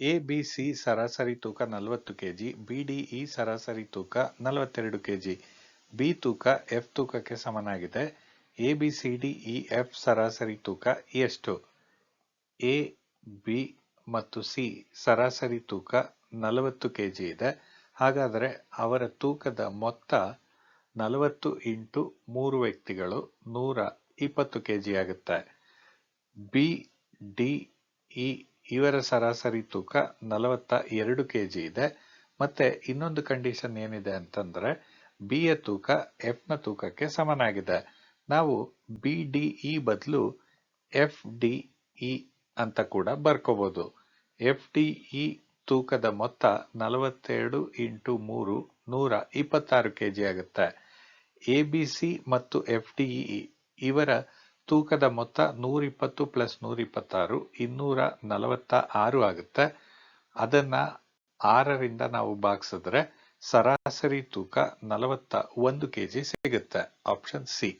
A, B, C ಸರಾಸರಿ ತೂಕ ನಲವತ್ತು ಕೆಜಿ, ಬಿ, ಡಿ, ಇ ಸರಾಸರಿ ತೂಕ ನಲವತ್ತೆರಡು ಕೆಜಿ. ಬಿ ತೂಕ ಎಫ್ ತೂಕಕ್ಕೆ ಸಮನಾಗಿದೆ. A, B, C, D, E, F ಸರಾಸರಿ ತೂಕ ಎಷ್ಟು? ಎ, ಬಿ ಮತ್ತು ಸಿ ಸರಾಸರಿ ತೂಕ ನಲವತ್ತು ಕೆಜಿ ಇದೆ. ಹಾಗಾದರೆ ಅವರ ತೂಕದ ಮೊತ್ತ ನಲವತ್ತು ಇಂಟು ಮೂರು ವ್ಯಕ್ತಿಗಳು ನೂರ ಇಪ್ಪತ್ತು ಕೆಜಿ ಆಗುತ್ತೆ. ಬಿ, ಡಿ, ಇ ಇವರ ಸರಾಸರಿ ತೂಕ ನಲವತ್ತ ಎರಡು ಕೆಜಿ ಇದೆ. ಮತ್ತೆ ಇನ್ನೊಂದು ಕಂಡೀಷನ್ ಏನಿದೆ ಅಂತಂದ್ರೆ ಬಿ ಯ ತೂಕ ಎಫ್ನ ತೂಕಕ್ಕೆ ಸಮನಾಗಿದೆ. ನಾವು ಬಿ ಡಿ ಇ ಬದಲು ಎಫ್ ಡಿ ಇ ಅಂತ ಕೂಡ ಬರ್ಕೋಬಹುದು ಎಫ್ ಡಿ ಇ ತೂಕದ ಮೊತ್ತ ನಲವತ್ತೆರಡು ಇಂಟು ಮೂರು ನೂರ ಇಪ್ಪತ್ತಾರು ಕೆಜಿ ಆಗುತ್ತೆ. ಎ ಬಿ ಸಿ ಮತ್ತು ಎಫ್ ಡಿ ಇ ಇವರ ತೂಕದ ಮೊತ್ತ ನೂರಿಪ್ಪತ್ತು ಪ್ಲಸ್ ನೂರಿಪ್ಪತ್ತಾರು, ಇನ್ನೂರ ನಲವತ್ತ ಆರು ಆಗುತ್ತೆ. ಅದನ್ನ ಆರರಿಂದ ನಾವು ಭಾಗಿಸಿದ್ರೆ ಸರಾಸರಿ ತೂಕ ನಲವತ್ತ ಒಂದು ಕೆಜಿ ಸಿಗುತ್ತೆ. Option C.